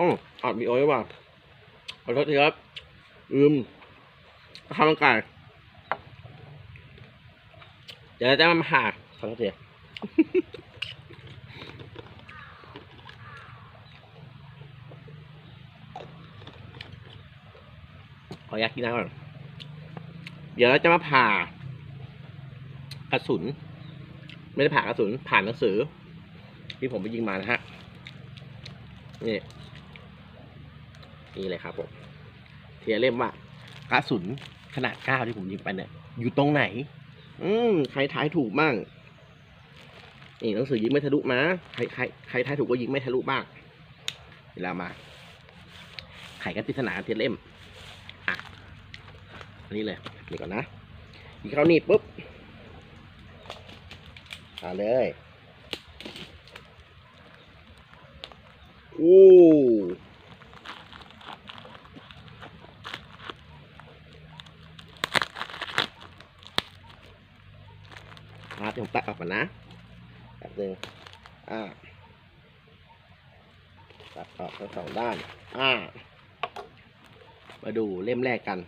อ๋ออัดวีโอไว้ว่าขอโทษทีครับอืมข้าวมันไก่เดี๋ยวจะมาหาขอโทษทีขออยากกินน้ำก่อน เดี๋ยวเราจะมาผ่ากระสุน ไม่ได้ผ่ากระสุน ผ่านหนังสือ ที่ผมไปยิงมานะฮะ นี่ นี่เลยครับผมเทียเล่มว่ากระสุนขนาดเก้าที่ผมยิงไปเนี่ย อยู่ตรงไหน อืมใครทายถูกบ้างนี่หนังสือยิงไม่ทะลุมาใครใครใครทายถูกก็ยิงไม่ทะลุบ้างเวลามา ไขกันปริศนาเทียเล่มอะอันนี้เลยนี่ก่อนนะยิงเข้านี่ปุ๊บเอาเลย โอ้ครับเดี๋ยวผม ตัดออกก่อนนะแบบนึงอ่าตัดออกทั้งสองด้าน อ่า มาดูเล่มแรกกัน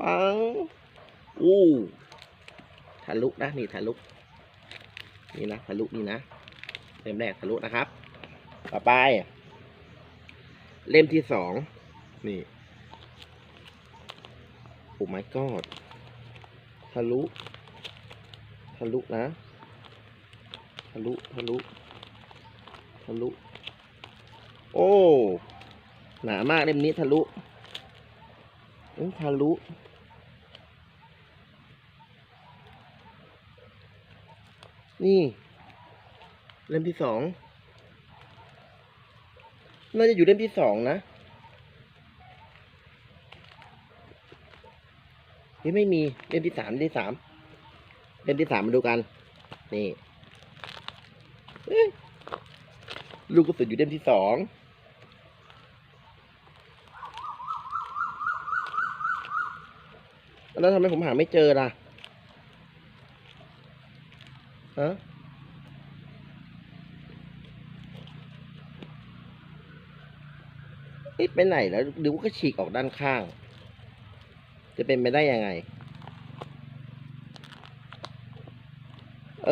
ปัง อู้ทะลุนะนี่ทะลุนี่นะทะลุนี่นะ เล่มแรกทะลุนะครับ ต่อไป เล่มที่สองนี่โอ้ my god ทะลุ ทะลุนะ ทะลุ ทะลุ ทะลุ โอ้ หนามากเล่มนี้ทะลุเอ้ทะลุ นี่ เล่มที่สองน่าจะอยู่เล่มที่สองนะนี่ไม่มีเล่มที่สามเล่มที่สาม เล่มที่สามมาดูกัน นี่ลูกกระสุนอยู่เล่มที่สองแล้วทำไมผมหาไม่เจอล่ะฮะเอ๊ะไปไหนแล้วหรือว่าก็ฉีกออกด้านข้าง จะเป็นไปได้ยังไง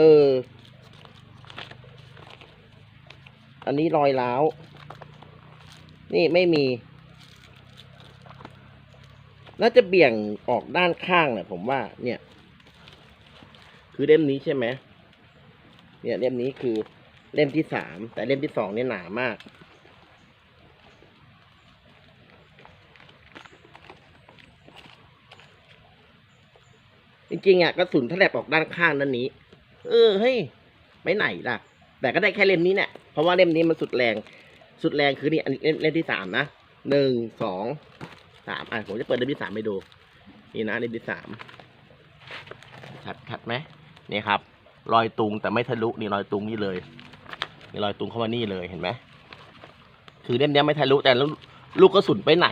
เออ อันนี้รอยร้าว นี่ไม่มี น่าจะเบี่ยงออกด้านข้างแหละผมว่า เนี่ย คือเล่มนี้ใช่ไหม เนี่ยเล่มนี้คือเล่มที่สาม แต่เล่มที่สองเนี่ยหนามากจริงๆอะกระสุนทะแลบออกด้านข้างด้านนี้ เออเฮ้ยไปไหนล่ะ แต่ก็ได้แค่เล่มนี้เนี่ยเพราะว่าเล่มนี้มันสุดแรง สุดแรงคือนี่อันนี้เล่มที่สามนะหนึ่งสองสามอะผมจะเปิดเล่มที่สามไปดู นี่นะเล่มที่สามชัดชัดไหมนี่ครับ รอยตุงแต่ไม่ทะลุนี่รอยตุงนี่เลยนี่รอยตุงเข้ามานี่เลยเห็นไหมคือเล่มนี้ไม่ทะลุแต่ลูกกระสุนไปไหน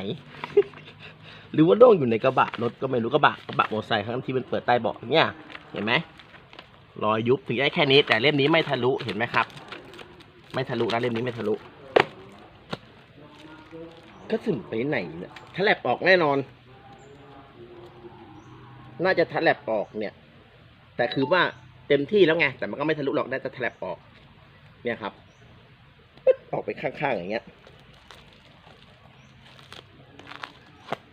หรือว่าโด่งอยู่ในกระบะรถก็ไม่รู้กระบะกระบะมอเตอร์ไซค์ข้งที่มันเปิดใต้เบาะเนี่ย เห็นไหม รอยยุบถึงได้แค่นี้ แต่เล่มนี้ไม่ทะลุเห็นไหมครับ ไม่ทะลุนะเล่มนี้ไม่ทะลุกระสุนไปไหนเนี่ยทะแลบออกแน่นอน น่าจะทะแลบออกเนี่ย แต่คือว่าเต็มที่แล้วไง แต่มันก็ไม่ทะลุหรอกได้แต่ทะแลบออก เนี่ยครับ ออกไปข้างๆอย่างเงี้ย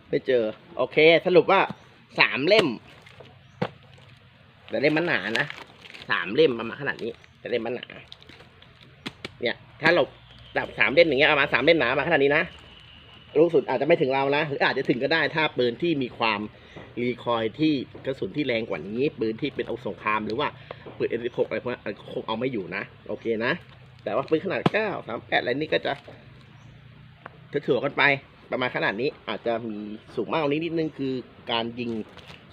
ไม่เจอ โอเค สรุปว่าสามเล่ม แต่เล่มมันหนานะ สามเล่มประมาณขนาดนี้แต่เล่มมันหนาเนี่ย ถ้าเราแบบสามเล่มอย่างเงี้ยเอามาณสามเล่มหนามาขนาดนี้นะลูกสุดอาจจะไม่ถึงเรานะหรืออาจจะถึงก็ได้ถ้าปืนที่มีความรีคอยที่กระสุนที่แรงกว่านี้ ปืนที่เป็นอาวุธสงครามหรือว่าปืน M16 อะไรพวกนั้นคงเอาไม่อยู่นะ โอเคนะ แต่ว่าปืนขนาดเก้าสามแปดอะไรนี่ก็จะถือๆกันไปประมาณขนาดนี้อาจจะมีสูงมากกว่านี้นิดนึงคือการยิง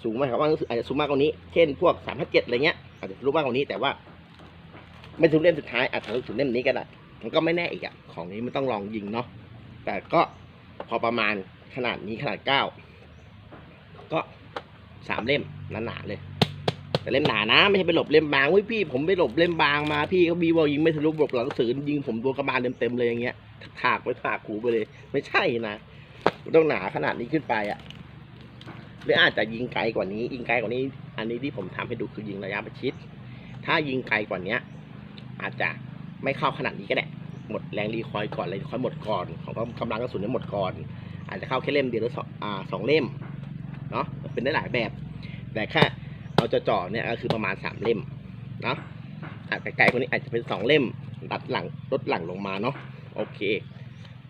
สูงมากครับว่าอาจจะสูงมากกว่านี้ เช่นพวกสามพันเจ็ดอะไรเงี้ย อาจจะรู้มากกว่านี้แต่ว่า ไม่ถึงเล่มสุดท้ายอาจจะถึงเล่มนี้ก็ได้มันก็ไม่แน่อีกอะของนี้มันต้องลองยิงเนาะแต่ก็พอประมาณขนาดนี้ขนาดเก้าก็สามเล่มหนาๆเลย แต่เล่มหนานะ ไม่ใช่ไปหลบเล่มบางเฮ้ยพี่ ผมไปหลบเล่มบางมาพี่เขาบีวอลยิงไม่ทะลุบกหลังสือยิงผมตัวกระบาลเต็มๆเลยอย่างเงี้ยถากไปถากหูไปเลย ไม่ใช่นะต้องหนาขนาดนี้ขึ้นไปอะหรืออาจจะยิงไกลกว่านี้ยิงไกลกว่านี้ อันนี้ที่ผมทำให้ดูคือยิงระยะประชิด ถ้ายิงไกลกว่าเนี้ย อาจจะไม่เข้าขนาดนี้ก็ได้ หมดแรงรีคอยล์ก่อนเลยรีคอยล์หมดก่อน ของกำลังกระสุนเนี่ยหมดก่อน อาจจะเข้าแค่เล่มเดียวหรือสองอ่าสองเล่ม เนาะเป็นได้หลายแบบ แต่แค่เราจะจ่อเนี่ยก็คือประมาณสามเล่ม เนาะอาจจะไกลกว่านี้อาจจะเป็นสองเล่มตัดหลังลดหลังลงมาเนาะ โอเค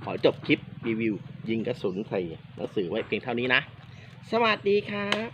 ขอจบคลิปรีวิว ยิงกระสุนใส่หนังสือไว้เพียงเท่านี้นะ สวัสดีครับ